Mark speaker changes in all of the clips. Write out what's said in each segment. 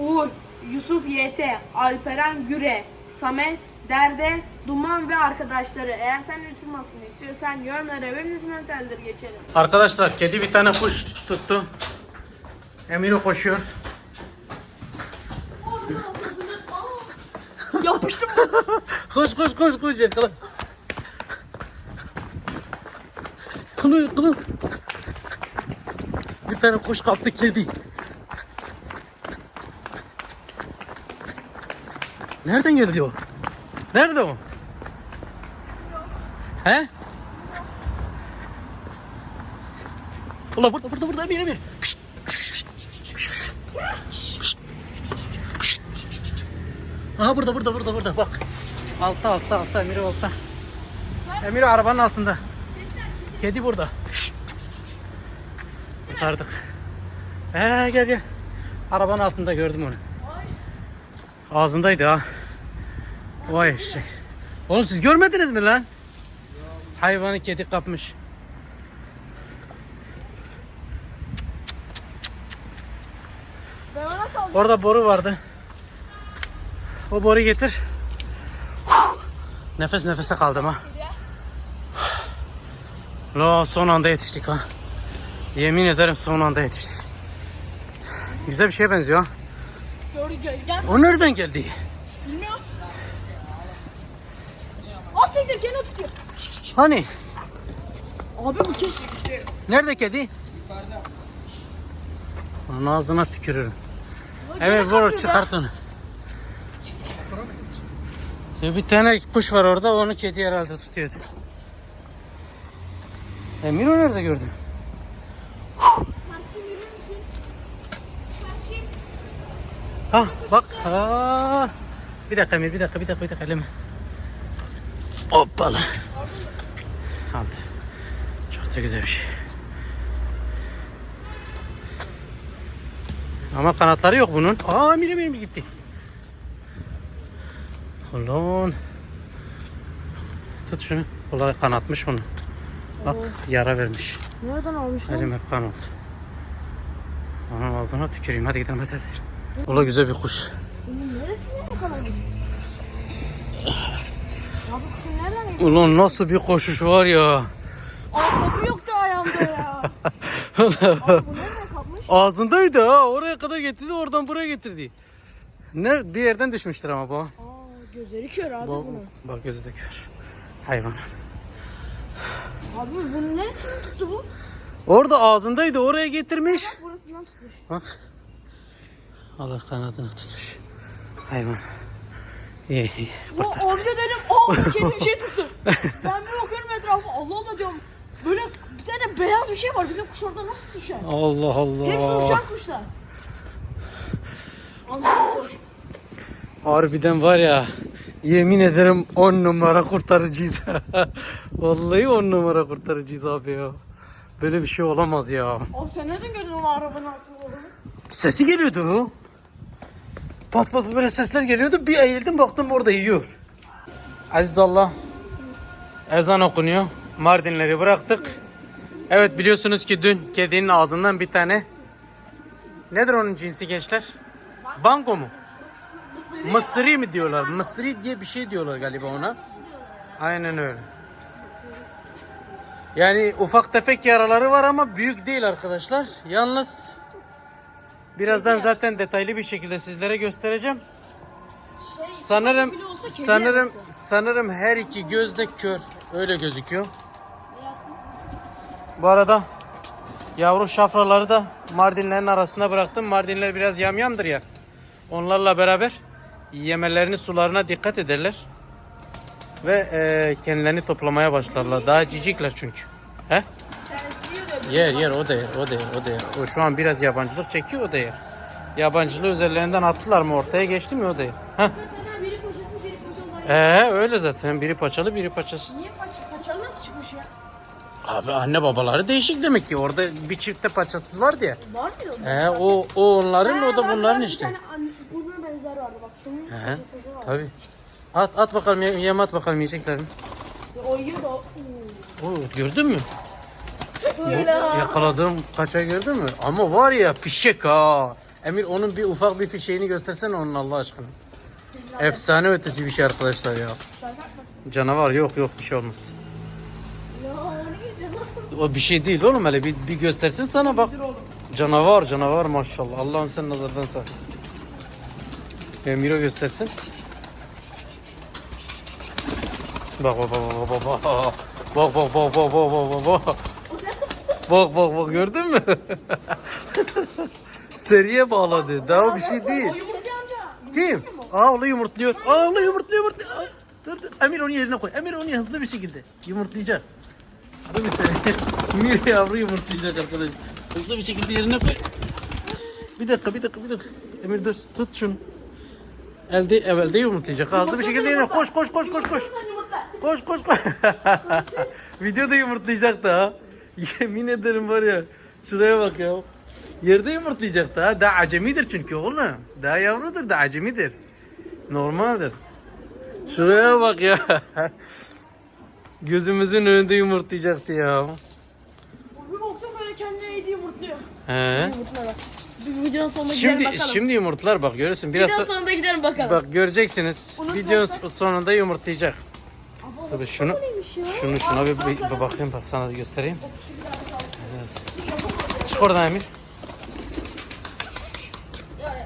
Speaker 1: Uğur, Yusuf YT, Alperen Güre, Samet, Derde, Duman ve arkadaşları. Eğer sen unutulmasını istiyorsan yorumlara benim ismini teldir geçelim.
Speaker 2: Arkadaşlar kedi bir tane kuş tuttu. Emiro koşuyor.
Speaker 1: Yapıştım.
Speaker 2: Koş koş koş koş yakala. Kılı kılı. Bir tane kuş kaptı kedi. Nereden geldi o? Nerede o? He? Ulan burada burada burada pişt, pişt. Aha burada burada burada burada bak. Altta altta altta Emir altta. Emir arabanın altında. Kedi burada. Kurtardık. Ee gel gel. Arabanın altında gördüm onu. Ağzındaydı ha. Vay eşek. Oğlum siz görmediniz mi lan? Hayvanı kedi kapmış. Orada boru vardı. O boru getir. Nefes nefese kaldım ha. La son anda yetiştik ha. Yemin ederim son anda yetiştik. Güzel bir şeye benziyor ha.
Speaker 1: Gördü.
Speaker 2: O nereden geldi?
Speaker 1: Bilmiyorum. Aa siktir gene tutuyor.
Speaker 2: Hani?
Speaker 1: Abi bu kes.
Speaker 2: Nerede kedi? Onun ağzına tükürürüm. Evet vur çıkart onu. Ya bir tane kuş var orada onu kedi herhalde tutuyordu. Emir o nerede gördün? Ha bak. Ha. Bir dakika Emir bir dakika bir dakika bir dakika eleme. Hoppala. Aldı. Çok da güzel bir şey. Ama kanatları yok bunun. Aa Emir Emir gitti. Ulan. Tut şunu. Kolay kanatmış onu. Bak yara vermiş.
Speaker 1: Nereden almış lan?
Speaker 2: Elim hep kan oldu. Onun ağzına tüküreyim. Hadi gidelim hadi hadi. Ola güzel bir kuş. Ulan nasıl bir koşuş var ya.
Speaker 1: Ayakkabı yoktu ayağımda ya. Abi?
Speaker 2: Ağzındaydı ha. Oraya kadar getirdi oradan buraya getirdi. Ne bir yerden düşmüştür ama bu.
Speaker 1: Aa gözleri kör abi
Speaker 2: bu
Speaker 1: bunun.
Speaker 2: bak gözü de kör. Hayvan.
Speaker 1: Abi bunun neresinden tuttu bu?
Speaker 2: Orada ağzındaydı oraya getirmiş.
Speaker 1: Burasından tutmuş.
Speaker 2: Bak. Allah kanadını tutmuş. Hayvan. İyi iyi.
Speaker 1: Bu
Speaker 2: Kurtar.
Speaker 1: amca dedim aa kedi bir şey tuttu. ben bir bakıyorum etrafa Allah Allah diyorum. Böyle bir tane beyaz bir şey var bizim kuş orada nasıl düşer?
Speaker 2: Allah
Speaker 1: Hepsi
Speaker 2: Allah.
Speaker 1: uçan kuşlar.
Speaker 2: Harbiden var ya yemin ederim 10 numara kurtarıcıyız. Vallahi 10 numara kurtarıcıyız abi ya. Böyle bir şey olamaz ya.
Speaker 1: Abi sen nereden gördün onu arabanın altında?
Speaker 2: Sesi geliyordu. Pat pat böyle sesler geliyordu. Bir eğildim baktım orada yiyor. Aziz Allah. Ezan okunuyor. Mardinleri bıraktık. Evet biliyorsunuz ki dün kedinin ağzından bir tane Nedir onun cinsi gençler? Bango mu? Mısri mi diyorlar? Mısri diye bir şey diyorlar galiba ona. Aynen öyle. Yani ufak tefek yaraları var ama büyük değil arkadaşlar. Yalnız birazdan zaten detaylı bir şekilde sizlere göstereceğim.
Speaker 1: Şey,
Speaker 2: Sanırım
Speaker 1: bile olsa kedi
Speaker 2: sanırım
Speaker 1: yarası.
Speaker 2: sanırım her iki göz de kör. Öyle gözüküyor. Bu arada yavru şafraları da Mardinlerin arasına bıraktım. Mardinler biraz yamyamdır ya. Onlarla beraber yemelerini sularına dikkat ederler. Ve e, kendilerini toplamaya başlarlar. Daha cicikler çünkü. He? Yer yer o da yer o da yer o da yer. O şu an biraz yabancılık çekiyor o da yer. Yabancılığı üzerlerinden attılar mı ortaya geçti mi o da yer. Heh.
Speaker 1: Biri biri olarak.
Speaker 2: Ee, öyle zaten. Biri paçalı biri paçasız.
Speaker 1: Niye paça? Paçalı nasıl çıkmış ya?
Speaker 2: Abi anne babaları değişik demek ki. Orada bir çifte paçasız vardı ya.
Speaker 1: Var mıydı o?
Speaker 2: Ee, o, o onların o da bunların işte.
Speaker 1: Bunun benzer vardı bak şunun
Speaker 2: He,
Speaker 1: paçası var.
Speaker 2: tabii. At at bakalım yem yem at bakalım yiyecekler mi?
Speaker 1: O yiyor da o.
Speaker 2: Oo, gördün mü?
Speaker 1: Böyle ha.
Speaker 2: Kaça gördün mü? Ama var ya fişek ha. Emir onun bir ufak bir fişeğini göstersene onun Allah aşkına. Efsane ötesi bir şey arkadaşlar ya. Canavar yok yok bir şey olmaz. O bir şey değil oğlum hele bir, bir göstersin sana bak. Canavar canavar maşallah. Allah'ım sen nazardan sağ. Emir'e göstersin. Bak bak bak bak bak bak. Bak bak bak bak bak bak bak bak. Bak bak gördün mü? Seriye bağladı. Daha bir şey değil. Kim? Aa onu yumurtluyor. Aa onu yumurtluyor yumurtluyor. Aa, Dur dur. Emir onu yerine koy. Emir onu hızlı bir şekilde yumurtlayacak. Dur bir saniye. Emir yavru yumurtlayacak arkadaş. Hızlı bir şekilde yerine koy. Bir dakika bir dakika bir dakika. Emir dur tut şunu. Elde evvelde yumurtlayacak. Hızlı bir şekilde yerine koş koş koş koş koş. Koş koş koş. Videoda yumurtlayacaktı ha. Yemin ederim var ya. Şuraya bak ya. Yerde yumurtlayacaktı ha. Daha acemidir çünkü oğlum. Daha yavrudur da acemidir. Normaldir. Şuraya bak ya. Gözümüzün önünde yumurtlayacaktı ya.
Speaker 1: Bir baktım böyle kendine yedi yumurtluyor.
Speaker 2: He.
Speaker 1: Yumurtlara bak. Bir videonun gidelim
Speaker 2: Şimdi
Speaker 1: bakalım.
Speaker 2: şimdi yumurtlar bak görürsün biraz
Speaker 1: Videonun
Speaker 2: so-
Speaker 1: sonunda gidelim bakalım.
Speaker 2: bak göreceksiniz.
Speaker 1: Unutmazsak-
Speaker 2: Videonun sonunda yumurtlayacak. Tabii şunu şunu şuna bir, bir, bir bakayım bak sana da göstereyim. Çık oradan Emir.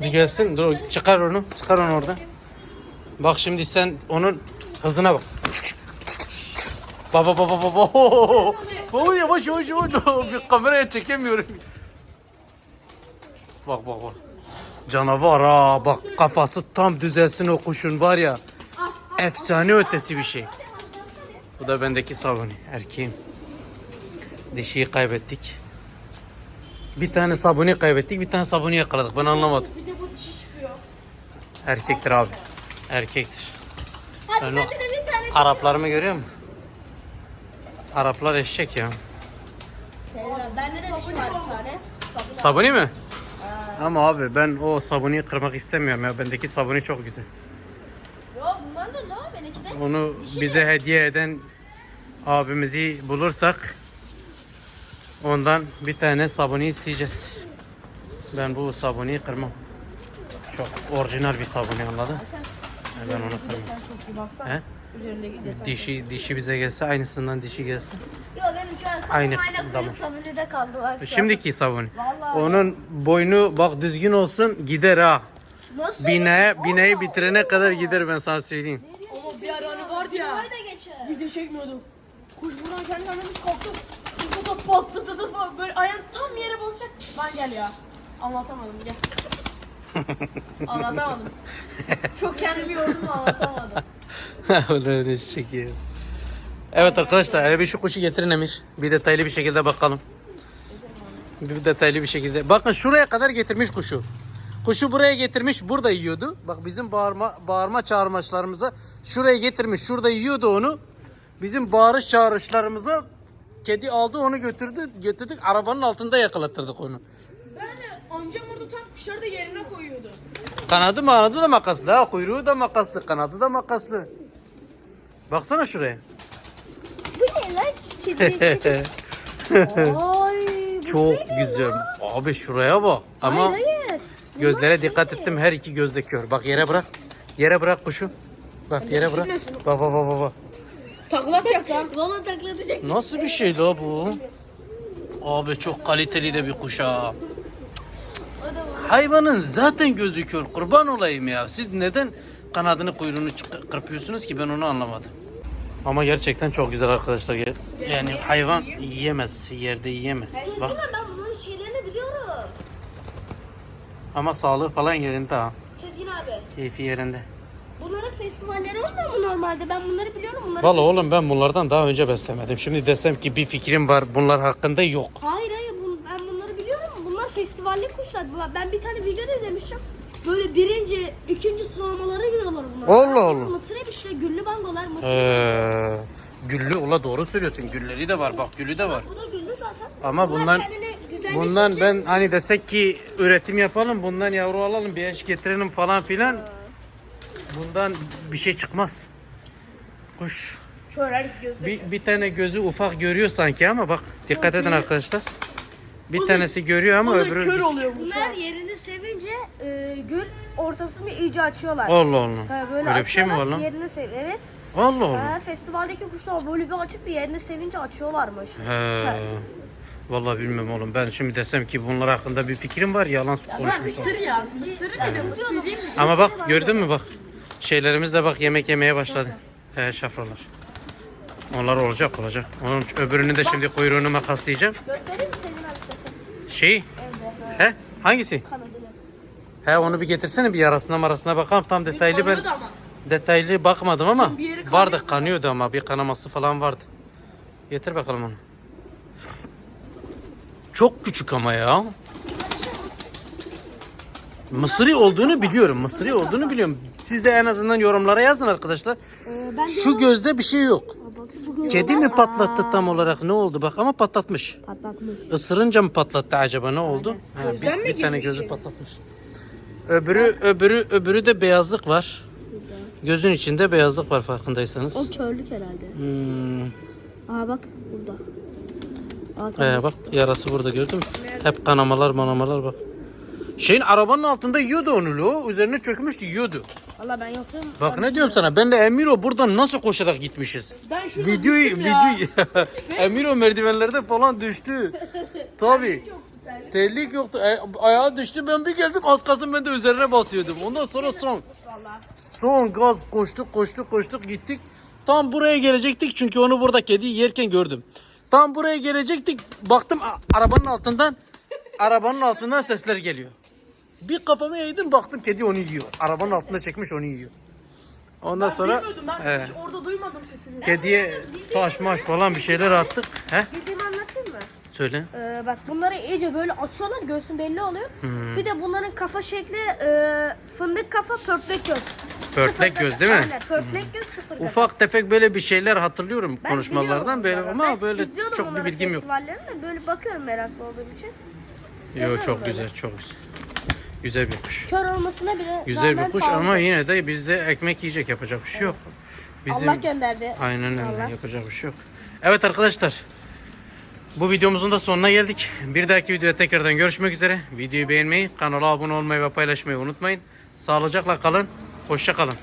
Speaker 2: Bir gelsin. Dur çıkar onu. Çıkar onu oradan. Bak şimdi sen onun hızına bak. Baba baba baba. Baba yavaş yavaş yavaş. Bir kameraya çekemiyorum. Bak bak bak. Canavar ha bak kafası tam düzelsin o kuşun var ya. Efsane ötesi bir şey. Bu da bendeki sabuni erkeğim. Dişiyi kaybettik. Bir tane sabuni kaybettik, bir tane sabuni yakaladık. Ben anlamadım.
Speaker 1: Bir de bu dişi çıkıyor.
Speaker 2: Erkektir abi. Erkektir.
Speaker 3: Hadi
Speaker 2: Sen o
Speaker 3: bir tane.
Speaker 2: Araplarımı görüyor musun? Araplar eşek ya.
Speaker 3: Bende de dişi var bir tane.
Speaker 2: Sabuni mi? Ama abi ben o sabuniyi kırmak istemiyorum ya. Bendeki sabuni çok güzel.
Speaker 3: Yo bunlar da la benimki de.
Speaker 2: Onu bize hediye eden abimizi bulursak ondan bir tane sabuni isteyeceğiz. Ben bu sabuniyi kırmam. Çok orijinal bir sabuni anladın? Ben onu kırmam. He? Dişi dişi bize gelse aynısından dişi gelsin.
Speaker 3: Yo benim şu an
Speaker 2: Aynı, tamam.
Speaker 3: kuyruk sabunide kaldı var.
Speaker 2: Şimdiki.
Speaker 3: Vallahi.
Speaker 2: Onun boynu bak düzgün olsun gider ha.
Speaker 3: Nasıl?
Speaker 2: Bineye, bineyi bitirene kadar gider ben sana söyleyeyim.
Speaker 1: Ama bir ara hani vardı ya.
Speaker 3: Böyle geçer.
Speaker 1: Video çekmiyorduk. Kuş buradan kendi kendine kalktı. Bu da patladı falan. Böyle ayağım tam yere basacak. Lan gel ya. Anlatamadım gel. anlatamadım. Çok kendimi yordum anlatamadım.
Speaker 2: Öyle öyle çekiyor. Evet arkadaşlar hele bir şu kuşu getirin Emir. Bir detaylı bir şekilde bakalım. Bir detaylı bir şekilde. Bakın şuraya kadar getirmiş kuşu. Kuşu buraya getirmiş burada yiyordu. Bak bizim bağırma, bağırma çağırmaçlarımıza şuraya getirmiş şurada yiyordu onu. Bizim bağırış çağrışlarımıza kedi aldı onu götürdü getirdik arabanın altında yakalattırdık onu.
Speaker 1: Ben de amcam orada tam kuşları da yerine koyuyordu.
Speaker 2: Kanadı manadı da makaslı ha kuyruğu da makaslı kanadı da makaslı. Baksana şuraya.
Speaker 3: Bu ne lan çiçeği? Ay bu
Speaker 2: Çok
Speaker 3: şey
Speaker 2: güzel. Abi şuraya bak. Ama
Speaker 3: Hayır hayır.
Speaker 2: Gözlere dikkat ettim. Her iki gözde kör. Bak yere bırak. Yere bırak kuşu. Bak yere bırak. Bak bak bak bak.
Speaker 1: Takla atacak lan.
Speaker 3: Valla taklatacak.
Speaker 2: Nasıl bir şey la bu? Abi çok kaliteli de bir kuş ha. Hayvanın zaten gözü kör. Kurban olayım ya. Siz neden kanadını kuyruğunu kırpıyorsunuz ki ben onu anlamadım. Ama gerçekten çok güzel arkadaşlar. Yani hayvan yiyemez. Yerde yiyemez. Bak.
Speaker 3: Sezgin ben bunların şeylerini biliyorum.
Speaker 2: Ama sağlığı falan yerinde ha.
Speaker 3: Sezgin abi.
Speaker 2: Keyfi yerinde.
Speaker 3: Bunların festivalleri olmuyor mu normalde? Ben bunları biliyorum. Bunları
Speaker 2: Valla oğlum ben bunlardan daha önce beslemedim. Şimdi desem ki bir fikrim var bunlar hakkında yok.
Speaker 3: Hayır hayır bun- ben bunları biliyorum. Bunlar festivalli kuşlar. Ben bir tane video izlemiştim. Böyle birinci, ikinci sıralamalara giriyorlar bunlar.
Speaker 2: Allah Allah.
Speaker 3: Mısır hep işte güllü bangolar mısır.
Speaker 2: Ee, güllü ula doğru söylüyorsun. Gülleri de var bak gülü de var.
Speaker 3: Bu da güllü zaten.
Speaker 2: Ama bundan
Speaker 3: kendini güzelleştirecek.
Speaker 2: bundan ben hani desek ki üretim yapalım bundan yavru alalım bir eş getirelim falan filan. Bundan bir şey çıkmaz. Kuş.
Speaker 1: Şöyle gözde.
Speaker 2: Bir, bir tane gözü ufak görüyor sanki ama bak dikkat edin arkadaşlar. Bir tanesi görüyor ama öbürü
Speaker 1: kör oluyor bu.
Speaker 3: Bunlar yerini sevince e, gül ortasını iyice açıyorlar.
Speaker 2: Allah Allah.
Speaker 3: Tabii böyle
Speaker 2: Öyle bir şey mi var lan?
Speaker 3: Yerini sev evet.
Speaker 2: Allah Allah.
Speaker 3: Ha, festivaldeki kuşlar böyle bir açıp bir yerini sevince açıyorlarmış.
Speaker 2: He. Vallahi bilmem oğlum. Ben şimdi desem ki bunlar hakkında bir fikrim var. Yalan
Speaker 1: Bak
Speaker 2: konuşmuş.
Speaker 1: mısır ya. Mısır de mısır mi?
Speaker 2: Ama bak gördün mü bak. Şeylerimiz de bak yemek yemeye başladı. He şafralar. Onlar olacak olacak. Onun öbürünü de şimdi kuyruğunu makaslayacağım.
Speaker 3: Göstereyim?
Speaker 2: Şey. He? Hangisi?
Speaker 3: Kanadını.
Speaker 2: He onu bir getirsene bir yarasına marasına bakalım. Tam detaylı ben
Speaker 1: ama.
Speaker 2: detaylı bakmadım ama
Speaker 1: kanıyor
Speaker 2: vardı
Speaker 1: mu?
Speaker 2: kanıyordu ama bir kanaması falan vardı. Getir bakalım onu. Çok küçük ama ya. Mısırı olduğunu biliyorum. Mısırı olduğunu biliyorum. Siz de en azından yorumlara yazın arkadaşlar.
Speaker 3: Ee,
Speaker 2: Şu gözde bir şey yok. Kedi mi patlattı tam olarak ne oldu bak ama patlatmış.
Speaker 3: patlatmış.
Speaker 2: Isırınca mı patlattı acaba ne oldu? Ha, bir,
Speaker 1: Gözden mi
Speaker 2: bir tane
Speaker 1: girmiş
Speaker 2: gözü patlatmış. Öbürü öbürü öbürü de beyazlık var. Gözün içinde beyazlık var farkındaysanız.
Speaker 3: O körlük herhalde.
Speaker 2: Hmm.
Speaker 3: Aa bak burada. Aa, tamam.
Speaker 2: Ee, bak yarası burada gördün mü? Hep kanamalar manamalar bak. Şeyin arabanın altında yiyordu onu lo. Üzerine çökmüştü yiyordu.
Speaker 3: Valla ben yokum.
Speaker 2: Bak ne diyorum sana ben de Emiro buradan nasıl koşarak gitmişiz.
Speaker 1: Ben şurada
Speaker 2: Videoyu
Speaker 1: düştüm ya.
Speaker 2: videoyu Emiro merdivenlerde falan düştü. Tabi. Terlik yoktu. E, ayağa düştü. Ben bir geldim alt kasım ben de üzerine basıyordum. Ondan sonra son. Son gaz koştuk koştuk koştuk gittik. Tam buraya gelecektik çünkü onu burada kedi yerken gördüm. Tam buraya gelecektik. Baktım a- arabanın altından arabanın altından sesler geliyor. Bir kafamı eğdim baktım kedi onu yiyor. Arabanın altında çekmiş onu yiyor. Ondan
Speaker 1: Ben
Speaker 2: sonra
Speaker 1: bilmiyordum ben
Speaker 2: he,
Speaker 1: hiç orada duymadım sesini.
Speaker 2: kediye taş maş falan bir şeyler attık. He?
Speaker 3: Bildiğimi anlatayım mı?
Speaker 2: Söyle.
Speaker 3: Ee, bak bunları iyice böyle açıyorlar göğsün belli oluyor.
Speaker 2: Hmm.
Speaker 3: Bir de bunların kafa şekli e, fındık kafa pörtlek göz.
Speaker 2: Pörtlek göz değil mi?
Speaker 3: Aynen pörtlek göz sıfır göz.
Speaker 2: Ufak tefek böyle bir şeyler hatırlıyorum
Speaker 3: Ben
Speaker 2: konuşmalardan
Speaker 3: biliyorum
Speaker 2: böyle
Speaker 3: bunları.
Speaker 2: ama
Speaker 3: Ben
Speaker 2: böyle
Speaker 3: izliyordum
Speaker 2: çok bir bilgim yok.
Speaker 3: festivallerini de böyle bakıyorum meraklı olduğum için.
Speaker 2: Yo
Speaker 3: Seviyorum
Speaker 2: çok
Speaker 3: böyle.
Speaker 2: güzel çok güzel. Güzel bir kuş.
Speaker 3: Kör olmasına bile
Speaker 2: Güzel bir kuş
Speaker 3: pahalı.
Speaker 2: ama yine de bizde ekmek yiyecek yapacak bir şey yok. Bizim
Speaker 3: Allah gönderdi.
Speaker 2: aynen öyle
Speaker 3: Allah.
Speaker 2: yapacak bir şey yok. Evet arkadaşlar. Bu videomuzun da sonuna geldik. Bir dahaki videoda tekrardan görüşmek üzere. Videoyu beğenmeyi, kanala abone olmayı ve paylaşmayı unutmayın. Sağlıcakla kalın. Hoşça kalın.